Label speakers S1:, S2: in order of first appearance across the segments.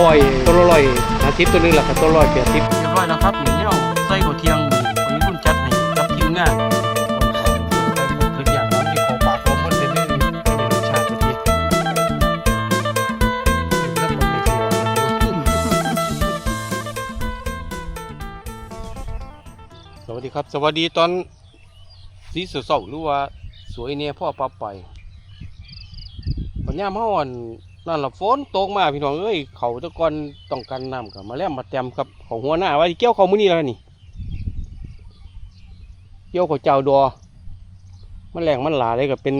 S1: ลอยตัวละร้อยห้าสิบตัวหนึงหลักตัวละร้อยแปดสิบ
S2: เรียบร้อยแล้วครับหนึ่งเราใส่ข้าวเที่ยงวันนี้รุ่นจัดให้กับทีมงานคืออย่างนั้นที่เขาปากเขามันเป็นไม่มีไม่มีรสชาติสักทีเริ่มมันเป็นสีสวัสดีครับ สวัสดีตอนสีเสาๆหรือว่าสวยเนี่ยพ่อปั๊บไปปัญญามเฮาอ่อน นั่นแหละฝนตกมาพี่น้องเอ้ยเขาตะกอนต้องการน้ำกับมาแล้วมาเต็มครับของหัวหน้าว่าเกี่ยวเขามือนี้แล้วนี่เกี่ยวเขาเจ้าดอมันแรงมันหลาเลยก็เป็น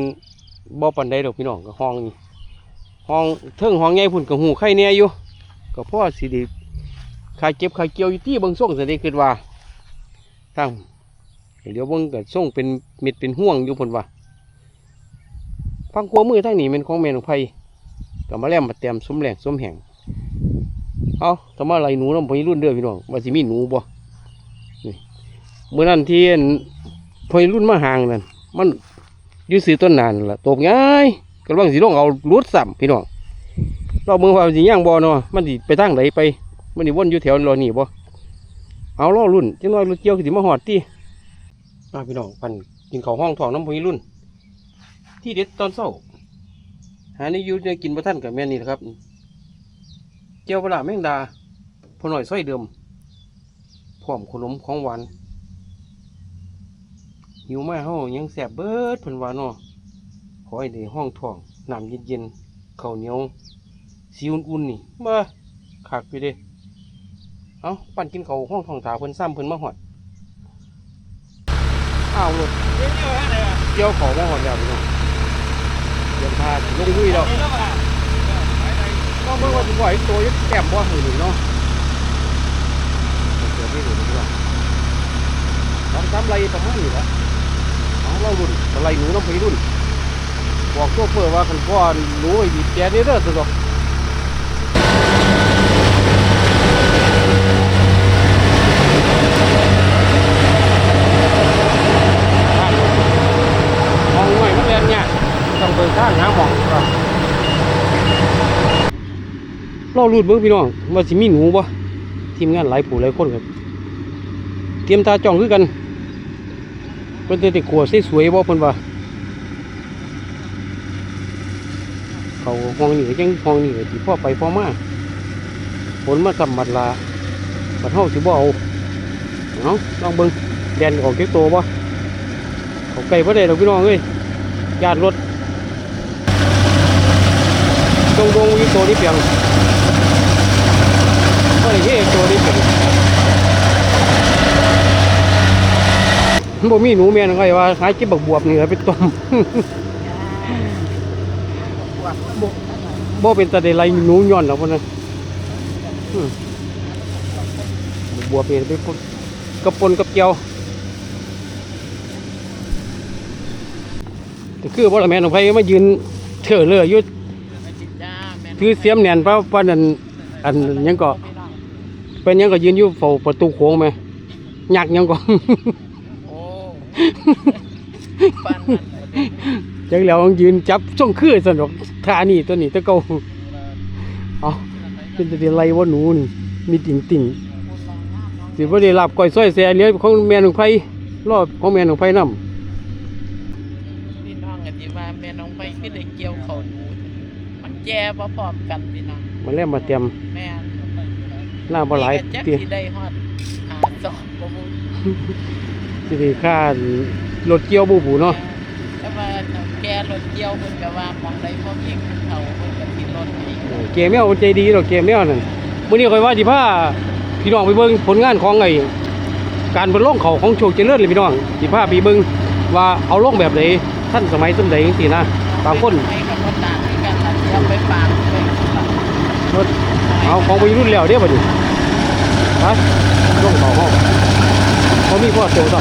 S2: บ่อปันใดดอกพี่น้องก็ห้องนี่ห้องเทิงห้องใหญ่พุ่นก็หูไข่แน่อยู่ก็พ่อสิดีคายเก็บคายเกี่ยวอยู่ที่บางส่งสิได้คิดว่าทางเดี๋ยวเบิ่งก็ส่งเป็นเม็ดเป็นห่วงอยู่พุ่นว่าฟังกัวมือทางนี้เป็นของแม่นของไผ ก็มาแล้วมาเตรียมสมแรงสมแห่งเอาถ้ามาอะไรหนูน้ำพรุ่นเด้อพี่น้องว่าสิมีหนูบ่นี่มื้อนั้นที่อั่อยรุ่นมาห่างนั่นมันยืดซื้อต้นนานล่ะตกง่ายก็ลองสิลองเอารูดสัมพี่น้องเราเมืองว่าสิย่างบ่เนาะมันสิไปทางไหนไป มันสิวนอยู่แถวรอนี่บ่เอาล่อรุ่นจังน้อยรถเกี่ยวสิมาหอดติมาพี่น้องพันกินข้าวห้องทองน้ำพอยรุ่น ที่เด็ดตอนเช้า หาในยูในกินบ่ทันกับแม่นี่แหละครับเจียวปลาแมงดาพอหน่อยซอยเดิมพร้อมขนมของหวานหิวมาเฮายังแสบเบิดเพิ่นว่าเนาะขอให้ได้ห้องท้องน้ำเย็นๆข้าวเหนียวสีอุ่นๆนี่บ่คักอยู่เด้เอ้าปั่นกินข้าวห้องท้องถาเพิ่นซ้ำเพิ่นมาฮอดอ้าวรถเกี่ยวข้าวมาฮอดแล้วพี่น้อง เตรียมพาสิลงลุยแล้วก็เมื่อวันก่อนตัวยึดแก้มบ่หือเนาะเดี๋ยวพี่ดูดีกว่าสองสามไรประมาณนี้แหละเอาเรารุ่นอะไรหนูน้องไปรุ่น บอกตัวเพื่อว่าคันพ่อหนูไอ้บีบแกนี่เด้อสุดอกมองหน่อยมันแรงเนี่ย ต้องเดินทางหาหมองก่อนเรารุ่นเบิ่งพี่น้องว่าสิมีหนูบ่ทีมงานหลายผู้หลายคนครับเตรียมตาจ้องคือกันเพิ่นจะติขัวสวยๆบ่เพิ่นว่าเขาห้องนี่ก็ยังห้องนี่ก็สิพ่อไปพ่อมาฝนมาสำบัดลาบัดเฮาสิบ่เอาเอาะลองเบิ่งแดนออกเก็บโตบ่เขาไกลบ่ได้ดอกพี่น้องเอ้ยญาติรถ ตรงตรงวิโตนี่เปียงก็ได้เฮ็ดตัวนี้เปียงบ่มีหนูแม่นก็ว่าขายก็บบักบวบนี่ไปต้มบ่บ่เป็นตะได้ไรหนูย้อนหรอกพุ่นน่ะบักบวบนี่ไปพุ่นกับปนกับเจียวคือบ่ละแม่นของไผมายืนเถื่อเลืออยู่ ถือเสียมแหน่นเพราะว่านั่นอันยังก็ เป็นยังก็ยืนอยู่เฝ้าประตูโค้งแม่ยักยังก็
S3: โอ้ปานนั้นหลย
S1: จังแล้วยืนจับช่องคือสนุกท่านี่ตัวนี้ตะเกาเอาเป็นจะได้ไรว่าหนูนี่มีติ่งติ่งสิบ่ได้รับก้อยซ้อยแซ่เลี้ยงของแม่นของไผรอบของแม่นของไผนํ
S3: พี่น้องกันที่ว่าแม่น้องไปคือได้เกี่ยวเขาวหนูมัน แย่บ่พร้อมกันพี่น้อง
S1: มาแล้วมาเตรียม
S3: แม่น
S1: หน้าบ่หลาย
S3: นี่ก็จัก
S1: ติ
S3: สิได้ฮอดหาสองบ่บุญ
S1: สิได้ค่ารถเกี่ยวบูบูเนาะ
S3: แต่ว่าแกรถเกี่ยวเพิ่นก็ว่าหมองใดบ่มีเขาเพิ่นก็สิรถให้
S1: เออเกมแมวมันใจดีดอกเกมแมวนั่นมื้อนี้ข่อยว่าสิพาพี่น้องไปเบิ่งผลงานของไอ้การเบิ่งลงเขาของโชคเจริญเลยพี่น้องสิพาไปเบิ่งว่าเอาลงแบบใดท่านสมัยสมัยจังซี่นะบางคน
S3: ให้กับคนต่างคือกันล่ะเอาไปฝากไว้ฝาก
S1: รถเอาของไปรุ่นแล้วเด้บ่ดิฮะลงเขาห้องเขามีพ่อโจต่อ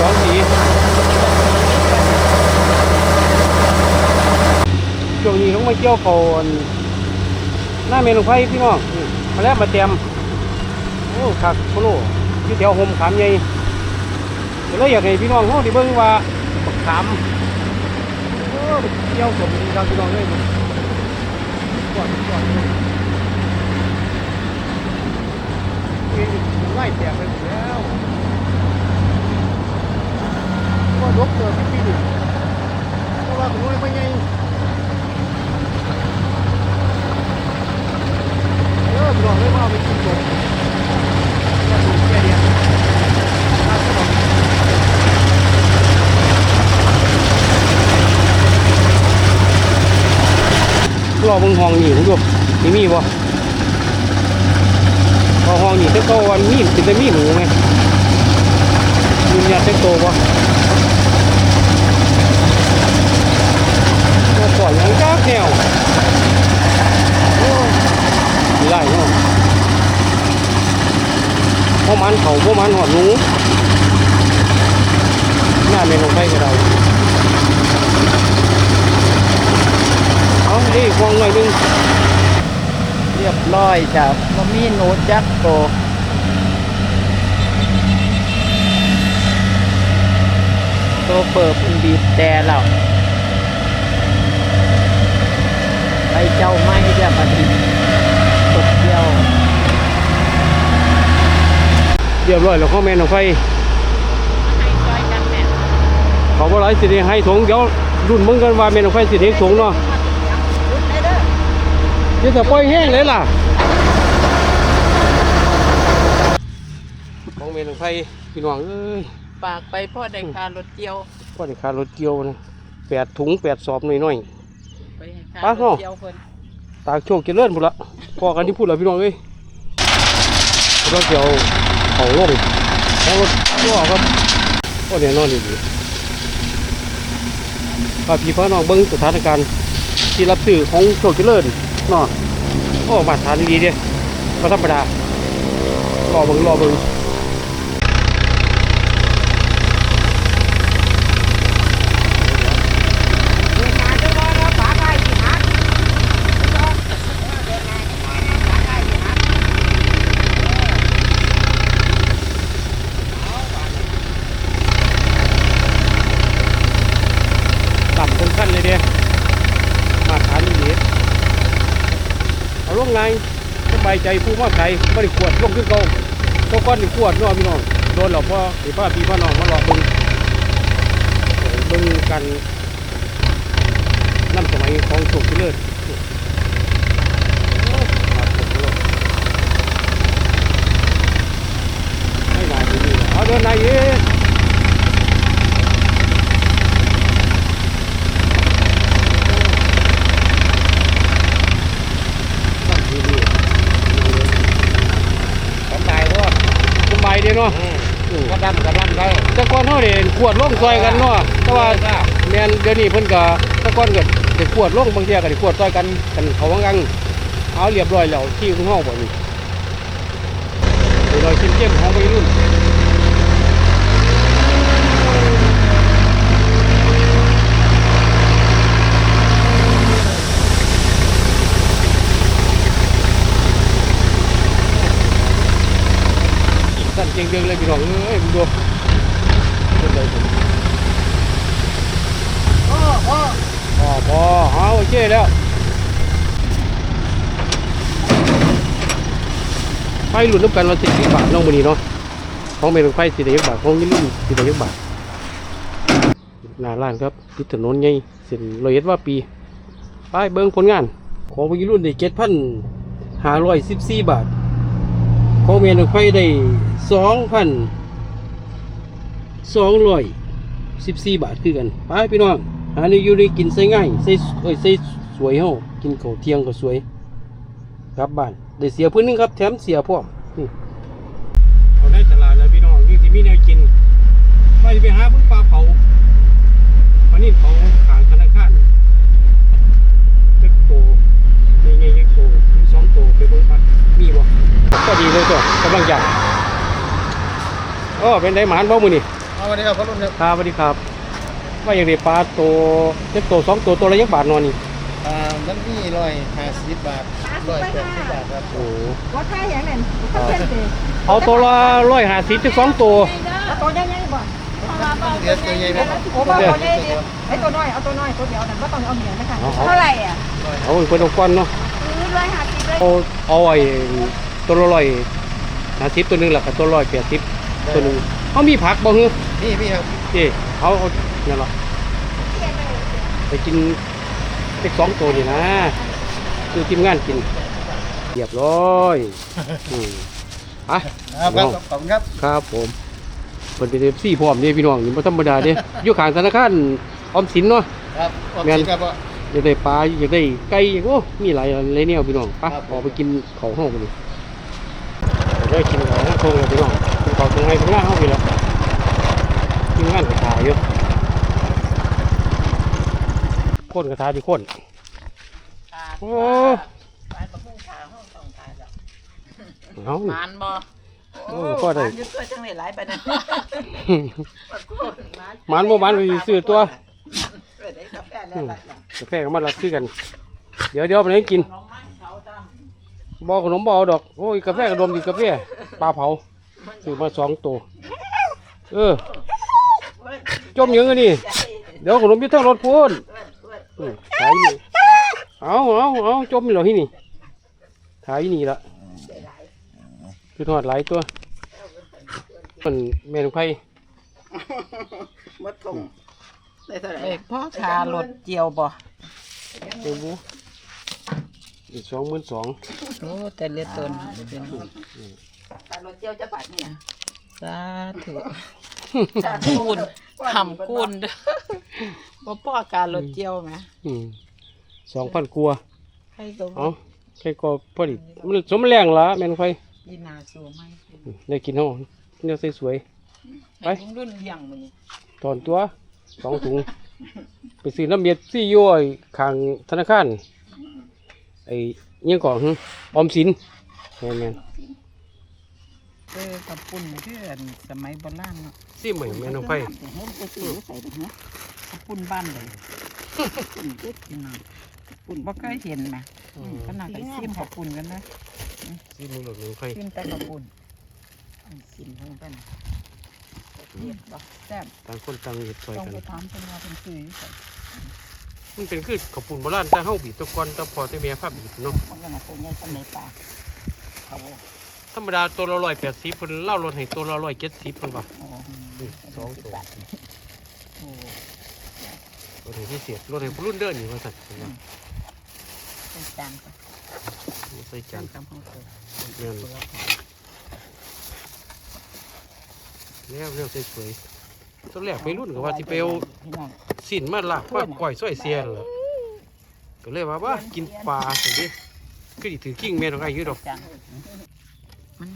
S1: สองสีช่วงนี้ต้องมาเกี่ยวเขาอันหน้าเมนลงไฟพี่น้องนี่มาแล้วมาเตรียมโอ้คักโคโลอยู่แถวโฮมขามใหญ่
S2: ก็เลยอยากให้พี่น้องเฮาได้เบิ่งว่าบักขามโอ้เกี่ยวสมดีครับพี่น้องเอ้ยก่อนก่อนเอ้ยไล่แตกไปหมดแล้วก็ลบเกิดไม่ปีนึงเพราะว่าผมไม่ไงเออพี่น้องเลยว่าเอาไปกินสมก็ถูกแก่เดียว รอบิ่งห้องนี่ผมดูมีมีบ่พอห้องนี่แต่ก็วันมีเป็นแต่มีหมูไหมมีนื้อแต่โตบ่ก็ปล่อยยังจ้าแก้วโอ้ยมีไรเนาะพอมันเขาพอมันหอดหนูหน้าเมนลงไปก็ได้เอา ดิควงหน่อยหนึง
S3: เรียบร้อยจ้ะบ่มีหนูจักโตโตเปิดเป็นบีบแต่แล้วไปเจ้าไม่เรียบปฏิตกเดียว
S2: เรียบร้อยแล้วข้อแม่นของไฟ
S3: ให้ซอยกันแม่
S2: เขาบ่ร้อยสิได้ให้ถงเดี๋ยวรุ่นมึงกันว่าแม่นของไฟสิได้ถงเนาะ เดี๋ยวจะปล่อยแห้งเลยล่ะของแม่นของไฟพี่น้องเอ้ย
S3: ฝากไปพ่อได้ค่ารถเกี่ยว
S2: ก็ได้ค่ารถเกี่ยวนะแปดถุงแปดสอบหน่อย
S3: ไปให้
S2: ไป
S3: ค่าร
S2: เนาะ
S3: ถเกี่ยวเพิ่น
S2: ๆตากโชคเจริญพุ่นละพอกันที่พูดแล้วพี่น้องเอ้ยเราเกี่ยวเขาลงของรถก็ครับก็แน่นอนอยู่ดีพาพี่พ่อน้องเบิ้งสถานการณ์ที่รับซื้อของโชคเจริญ เนาะโอ้มาตรฐานดีเด้ก็ธรรมดารอเบิงรอเบิงต่ำคนขั้นเลยเด้มาตรฐานดี เอาลงไงสบายใจผู้มาไก่ไม่ได้ขวดลงขึ้นเก่าก็ก้อนหนึ่งขวดเนาะพี่น้องโดนหรอกพ่อหรือพ่อพี่พ่อน้องมาหลอกเบิ้งเบิ้งกันน้ำสมัยของโชคเจริญไม่นานที่นี่เอาเดินไหนเอ๊
S3: สบาย
S2: ดีเนาะ
S3: ก็ดำก็ดำได้
S2: แต่ก่อนเขาเด่นขวดลงซอยกันเนาะแต่ว่าแมนเดี๋ยวนี้เพิ่นก็แต่ก่อนก็จะขวดลงบางทีก็ได้ขวดซอยกันกันเขาวังกังเอาเรียบร้อยแล้วที่ของเฮาบ่นี่เดี๋ยวเราเข้มๆของวัยรุ่น เจียงเดืองเลยพี่น้องเอ้ยมึงดูเป็นไรผมอ๋อพอพอเอาโอเคแล้วไฟหลุดน้ำกันเราสิบบาทน้องมือนี้เนาะของเป็นไฟสิบเอ็ดบาทของยี่ลุ่มสิบเอ็ดบาทหน้าร้านครับติดถนนใหญ่เส้นร้อยเอ็ดว่าปีไปเบิ้งผลงาน ของยี่รุ่นได้เจ็ดพันห้าร้อยสิบสี่บาท ของเมนไฟได้สองพันสองร้อยสิบสี่บาทคือกันไปพี่น้องหาในอยู่ได้กินใส่ง่ายใส่เอ้ยใส่สวยเฮากินข้าวเที่ยงก็สวยกลับบ้านได้เสียพื้นหนึงครับแถมเสียพร้อมนี่เอาได้ตลาดแล้วพี่น้องนี่ที่มีแนวกินว่าจะไปหาเพิ่งปลาเผาวันนี้เผาขางธนาคารเจ็กโตนี่ไงเจ็กโต สองโตไปเบิ่งปัดมีบ่ก็ดีเลยจ้ะกำลังอยากอ๋อเป็นไดหมานบ่มือนี่
S1: เอาวันนี้ครับพ่อรุ่นครับ
S2: ครับสวัสดีครับ ว่าอย่างไรปลาตัวเจ็ดตัวสองตัวตัวละยักบาทนอนนี่
S1: อ่ามันมีร้อยห้าสิบบาทร้อยแปดสิบบาทครับ
S2: โอ้โห
S4: ว่าค่าอย่างนั้นเขาเช่นเดียว
S2: เอาตัวละร้อยห้าสิบจะสองตัว
S4: แล้วตัวยังไงบ่
S1: ต
S4: เดี๋ยวตัวใหญ่ไหม
S5: โอ้บ่ตัวนี้ไอ้ตัวน้อยเอาตัวน้อยตัวเดียวนั่นก็ต้องเอาเหนียวนะคะ
S2: เอาเอา
S5: เท่าไหร่อะ
S2: เอาไปเอาก้อนเนาะ
S5: เลย
S2: เอาเอาไอ้ตัวละร้อยห้าสิบตัวหนึงแล้วก็ตัวร้อยแปดสิบตัวหนึงเขามีผักบ่ฮึ
S4: นี่พี่ครับ
S2: เอ้เขาเอาเนี่ยหรอไปกินเล็กสองตัวนี่นะคือทีมงานกินเรียบร้อยอืมอะ
S4: ครับครับขอบคุณครับ
S2: ครับผมเป็นเป็นซี่พร้อมนี่พี่น้องนี่บ่ธรรมดาเด้ อยู่ข้างธนาคารออมสินเนาะ
S4: ครับขอบ
S2: แม่น
S4: คุณครับพ่ อ
S2: อยากได้ปลาอยากได้ไก่อยากโอ้มีหลายอะไรแนวพี่น้องไป
S4: ครับผม
S2: ออกไปกินเขาวห้องกันเลยได้กินของห้องทงเลยพี่น้องกินของตรงไหนตรงหน้าห้องพี่แล้วกินงานกระถาอยู่โคนกระถาที่โคนโอ้
S3: ปลาตะพุ่งขาห้องต้องขาจ้ะ
S2: เอา
S3: หมานบ่
S2: โอ้ก็ได้
S3: หมานอยึดตัวจังเลยหลายไปนะ
S2: หมันบ่หมันไปซื้อตัว
S3: เปิด ได้กาแฟแล้วล่ะจ้ะ
S2: กาแฟก็มารับซื้อกัน เดี๋ยวเดี๋ยวไปไหนกิน
S3: น้องไม้เขาตาม
S2: บอขนมบเอาดอกโอ้ยกาแฟกระดมดีกาแฟปลาเผาซื้อมาสองตัวเออจมยังไงนี่เดี๋ยวขนมอยึดทั้งรถพูนอืมถ่ายนี่เอาเอาเอาจมเหรอที่นี่ถ่ายนี่ละคือทอดหลายตัวมันแม่นไผ่
S3: มดคง ได้เท่าไหร่พ่อคารถเจียวบ่
S2: เต็มบูอีกสองหมื่นสอง
S3: โอ้แต่เลือดตนเป็นคารถเจียวจะปัดเนี่ยสาธุทำคูณทำคูณเด้อบ่พ่อการรถเจียวไหม
S2: สองพันกลัวา
S3: ให้ก็
S2: เอาใครก็พอดีมันสมแรงละแม่นไผ่
S3: ยีนาสูไหม
S2: ได้กินห้องเนี่ยสวยไป
S3: ให้รุ่นเลี้ยงมัน
S2: ๆถอนตัว สองถุง ไปซื้อน้ำเบียดซี่ย้อยข้างธนาคารไอ้เงี้ยก่อนหึออมสินแม่นแม่น
S3: เออกับปุ่นเพื่อนสมัยโบราณเนาะ
S2: ซี่ใหม่แม่น้องไผ่
S3: เฮ้ยไปซื้อใส่ถุงเนาะกับปุ่นบ้านเลยปุ่นเด็กกินหน่อยปุ่นบ่เคยเห็นไหมขนาดไปซิมกับปุ่นกันนะ
S2: ซี่มือหลดน้องไผ่
S3: ซิมแต่กับปุ่นซิมเพิ่งเป็น เรียบบ่แซ่บ
S2: ต่างคนต่างเห็ดซอย
S3: ต้อง
S2: กัน
S3: ไปถามเพิ่นว่าเพิ่นซื้ออยู่ไส
S2: มันเป็นคือขาวปุ่นโบราณแต่เฮาบีบตะกอนแตะพอแตะเมียภาพบีบเนาะ
S3: มันก็น่ะตัวใหญ่สำในปากเขา
S2: ธรรมดาตัวละร้อยแปดสิบเพิ่นเล่ารถให้ตัวละร้อยเจ็ดสิบเพิ่นว่า
S3: โอ้
S2: สองตัว
S3: โอ้
S2: รถให้พิเศษรถให้ผู้รุ่นเดินนี่ว่าสั่นเพิ่นว่า
S3: เป็นจานก็
S2: ใส่จา
S3: จานนกำห้องเกิด
S2: แม่น แล้วแล้วสวยๆตัวแรกไปรุ่นก็ว่าสิไปเอา
S3: พี่น้อง
S2: สินมาลาบว่าก้อยซอยเสียนเหรอก็เลยว่าว่ากินปลาสิเดิคือสิถือกิ้งแม่ของไอ้อยืดดอก
S3: จังมัน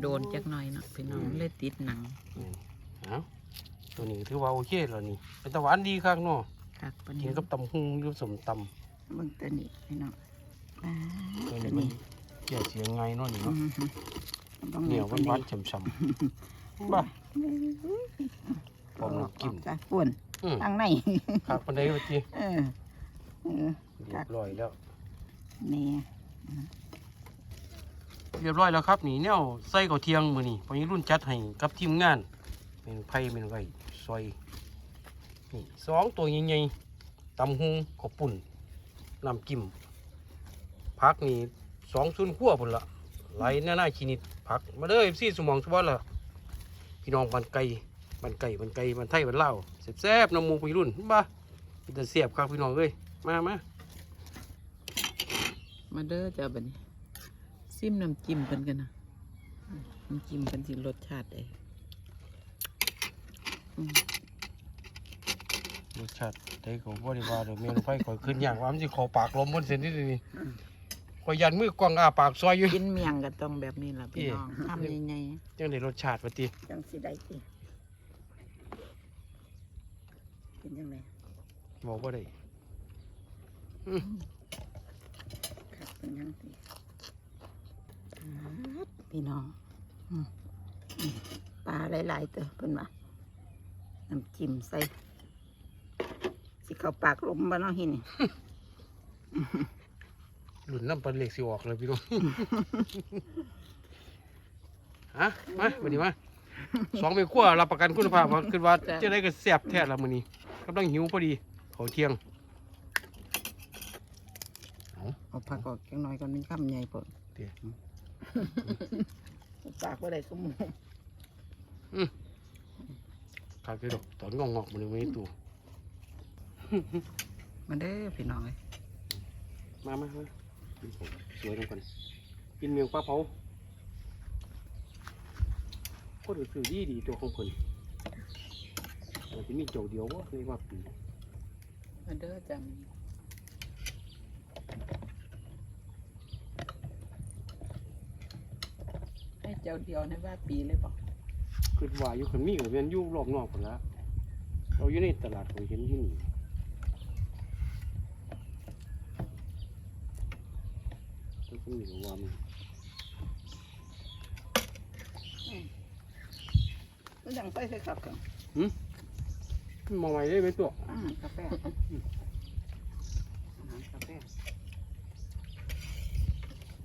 S3: โดนจักหน่อยเนาะพี่น้องเลยติดหนัง
S2: เอ้าตัวนี้ถือว่าโอเคแล้วนี่เป็นตะหวานดีคักเนาะ
S3: คักปาน
S2: กิ
S3: นี้
S2: นกับตำหุงหรือสมต
S3: มึงตัวนี้พี่น้องอ่าำ
S2: ตัว
S3: ตัว
S2: นี้มัน
S3: นี้
S2: เกี่ยวเสียงไงเนาะนี่
S3: อื
S2: เนาะ
S3: ม ต้อง
S2: เหนียว
S3: ตัว
S2: หวานๆช่ำๆบ้าพร้อมน้ำกิน
S3: จ้ะป่วน
S2: อืม
S3: ข้างใน
S2: ครับปันไดเมื่อกี้
S3: เออเออ
S2: เรียบร้อยแล้ว
S3: นี่
S2: เรียบร้อยแล้วครับนี่เนี่ยใส่ข้าวเที่ยงมื้อนี้พอนี้รุ่นจัดให้กับทีมงานเป็นไผ่เป็นไก่ซอยนี่สองตัวใหญ่ๆตำหุงข้าวปุ่นน้ำจิ้มผักนี่สองซุนขั้วพุ่นละ ไหลหน้าหน้าชินิดผัก มาเด้อซี่สมองสวัสดิ์ละพี่น้องบันไก่บันไก่บันไก่บันไทยบันเล่าวแซ่บๆน้ำหมูพี่รุ่นบ้าจะเสียบครับพี่น้องเอ้ยมามา
S3: มาเด้อจ้าบัดนี้ซิมน้ำจิ้มกันกันนะน้ำจิ้มกันสิรสชาติเอง
S2: รสชาติได้ก็บ่ได้ว่าเดี๋ยวเมนูไฟข่อยขึ้นอย่างว่ามันสิขอปากลมบนเส้นนี่นี่ ข่อยยันมือกว้างอ้าปากซอยอยู่
S3: กินเมียงก็ต้องแบบนี้ล่ะพี่น้องทำใหญ่
S2: จังได้รสชาติว่าติ
S3: ๆจังสิได้ติเป็นจังได
S2: บอกบ่ได้
S3: ครับเป็นจังสิพี่น้องอืมอืมปลาหลายๆตัวเพิ่นว่าน้ำจิ้มใส่สิเข้าปากลมบ่เนาะหินี่
S2: หลุนน้ำปลาเล็กสิออกเลยพี่น้อง ฮะมาบัดนี้มาสองไปขั้วรับประกันคุณภาพว่าคือว่าจะได้ก็แซ่บแท้ละมื้อนี้กำลังหิวพอดีเขาวเที่ยง
S3: เอาผักออกจังน้อยก่อนมันคำใหญ่ปด
S2: เดี๋ยว
S3: ปากว่าได้สมมุติ
S2: ขาดไปดอกตอนงอกๆมันไม่ตัว
S3: มาเด้อพี่น้องเอ้ย
S2: มามามากินผม สวยลงกันกินเมียงปลาเผาโคตรสื่อดีดีตัวของคนเราจะมีเจ้าเดียววะในว่าปี
S3: มาเด้อจังให้เจ้าเดียวในว่าปีเลยบอก
S2: คือว่าอยู่คนมีกับเวียนอยู่รอบนอกคนละเราอยู่ในตลาดเราเห็นที่นี่ ตัวคนมีกับว่ามัน
S3: มันยังไปเลยครับกัน
S2: มองไว้ได้ไหมตัว
S3: อาหารกาแฟอาหารกาแฟ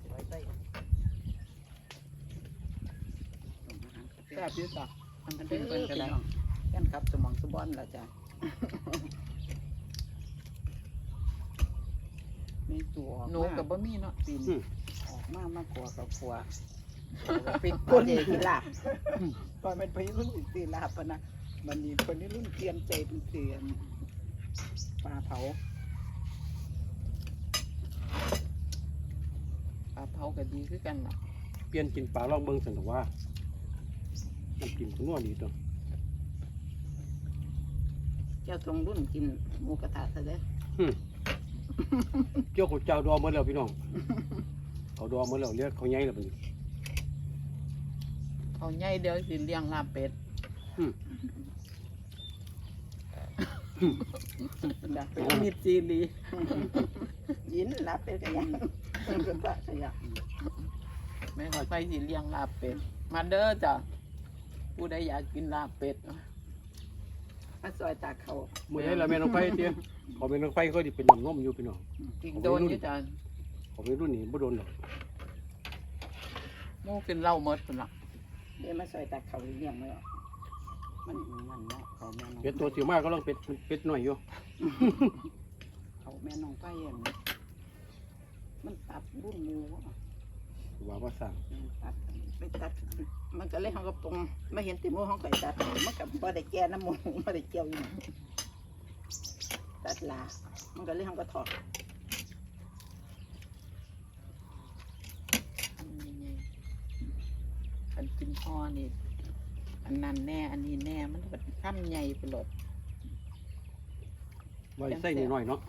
S3: ไว้ใต้แซ่บอยืดต่อมันเป็นเพิ่นก็ได้ยันครับสมองสมบอนละจ้ะมีตัวออก
S5: หนูกับบะมี่เนาะ
S3: ปีน
S2: อืม
S3: ออกมามากกว่ากับกลัวเป็นคนใหญ่ที่ลาบตอนเป็นพรุ่นสิตีลาบปะนะมันมีคนนี้รุ่นเตียนใจเป็นเตียนปลาเผา
S5: ปลาเผาก็ดีคือกันเนาะ
S2: เปลี่ยนกินปลาลองเบิ่งสันแต่ว่ามันกินขนวดีตัว
S3: เจ้าทรงรุ่นกินหมูกระทะซะเด้อ
S2: เจ้าของเจ้าดอหมดแล้วพี่น้องเขาดอหมดแล้วเรียกเขาใหญ่แล้วเป็น
S5: เขาใหญ่เดียวสิเลี้ยงลาบเป็ด
S3: ดักเป็นมีดจีรียินรับเป็นกันยังเป็นพระขยะ
S5: แม่ก็ไปสิเลี้ยงลาบเป็ดมาเด้อจ้ะผู้ใดอยากกินลาบเป็ด
S3: มาซอยตาเขา
S2: เมื่อไหรละแม่น้องไฟเตี้ยเขาเป็นน้องไฟก็ดิเป็นน้ำนมอยู่พี่น้อง
S5: อีกโดนอยู่จ้ะ
S2: เขาเป็นรุ่นนี้บ่โดนหรอก
S5: หมูกินเหล้าหมดพุ่นล่ะ
S3: เดี๋ยวมาซอยตาเขาเลี้ยงไม่ออกมันมันเนาะเขาแม่น้อง
S2: เป็ดตัวสิวมากก็ต้องเป็ดเป็ดหน่อยอยู่
S3: เขาแม่น้องไปอย่างนี้มันตัดรุ่นหมูวะ
S2: ว่าว่าสั่ง
S3: ตัดไปตัด มันก็เลยเขาก็ปรุงไม่เห็นติมูเขาไก่ตัดมันกับบ่ได้แก่น้ำมูบ่ได้เจียวอยู่ตัดลา มันก็เลยเขาก็ถอด
S5: อันนี้ไงอันกินพอนี่อันนั้นแน่ อันนี้แน่ มันแบบข้ามใหญ่ไปหลด
S2: ว่าใส่นิดหน่อยเนาะ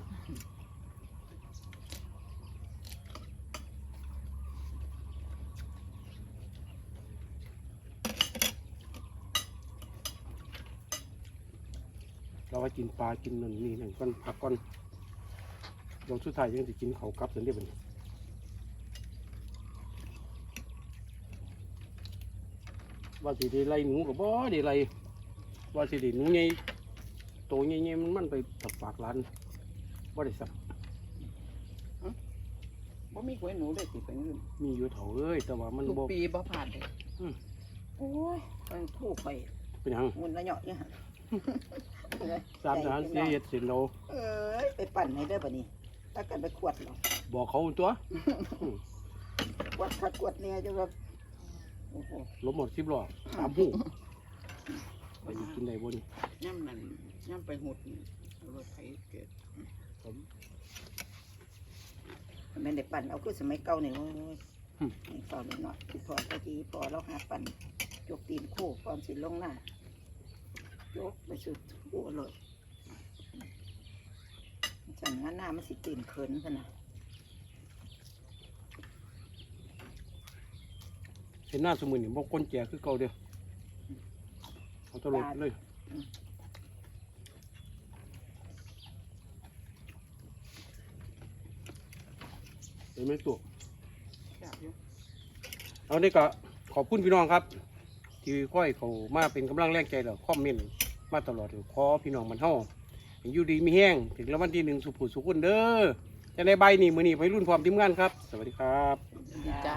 S2: ไปกินปลากินนั่นนี่นั่นก้อนผักก้อนเราสุดท้ายยังจะกินเขาวกลับสันเดียบัดนว่าสิได้ไล่หนูกับบ่ได้ไล่ว่าสิได้หนูใหญ่โตใหญ่ๆมันมันไปตับปากร้านบ่ได้สัก
S3: บ่มีกล้วยหนูเลยสิเป็นเงิน
S2: มีอยู่เถาเอ้ยแต่ว่ามัน
S5: ทุก
S2: บ่
S5: ปีบ่ผ่านเลย
S3: โอ้ยมันถูกไป
S2: เป็นหยัง
S3: มุนละเหยาะเนี่ยฮะ
S2: สามทหารเสียเฮ็ดเสร็จแล้ว
S3: เอ้ยไปปั่นให้ได้ป่ะนี่ถ้ากันไปขวดหรอ
S2: บอกเขาตัว
S3: ขวดขัดขวดเนี่ยจะแบบโอ้โห
S2: ลบหมดสิบล้อสามหูไปอยู่กินได้บ่นี่
S3: ย่ำนั่นย่ำไปหุดนี่เอารถไถเกิด
S2: ผม
S3: แม่นได้ปั่นเอาคือสมัยเก่าเนี่ยโอ้ยตอนนี้เนาะที่พอตะกี้พอเราหาปั่นจกตีนคู่ก่อนสิลงหน้า ยกไปสุดหัวเลยฉันว่าหน้ามันสิตีนเขินขนาด
S2: เห็นหน้าสมุนนี่บ่คนแก่คือเก่าเด้อเอาตลอดเลยเห็นไหมตัวเอาได้ก็ขอบคุณพี่น้องครับ ที่ค่อยเขามาเป็นกำลังแรงใจเราคอมเมนต์ มาตลอดขอพี่น้องมันเฮาอยู่ดีมีแห้งถึงแล้ววันที่หนึ่งสุขุสุขุนเด้อจะในใบนี่มือนี่ไปรุ่นพร้อมทีมงานครับ สวัสดีครับดีจ้า